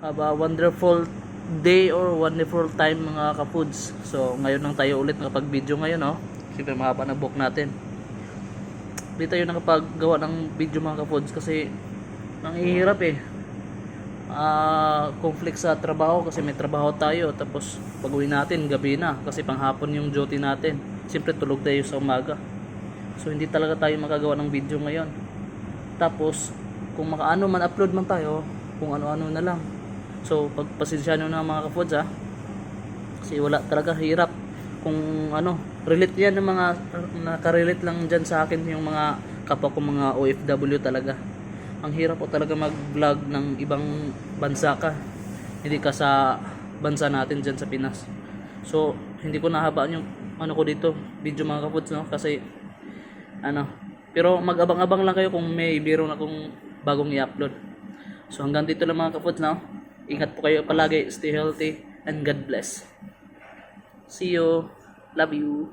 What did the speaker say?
Have a wonderful day or wonderful time mga ka-foods. So, ngayon lang tayo ulit nakapag-video ngayon, no? Siyempre, mahaba na natin. Hindi tayo nakapaggawa ng video mga ka-foods kasi nanghihirap eh. Ah, conflict sa trabaho kasi may trabaho tayo tapos pag uwi natin gabi na kasi panghapon yung duty natin. Siyempre tulog tayo sa umaga. So hindi talaga tayo makagawa ng video ngayon. Tapos kung makaano man upload man tayo, kung ano-ano na lang. So pagpasensya nyo na mga ka-foods ha. Kasi wala talaga hirap. Kung ano, relate yan ng mga nakarelate lang dyan sa akin yung mga kapwa ko mga OFW talaga. Ang hirap po talaga mag-vlog ng ibang bansa ka. Hindi ka sa bansa natin dyan sa Pinas. So, hindi ko nahabaan yung ano ko dito, video mga kaputs, no? Kasi, ano, pero mag-abang-abang lang kayo kung may biro na kung bagong i-upload. So, hanggang dito lang mga kaputs, no? Ingat po kayo palagi, stay healthy, and God bless. See you. Love you.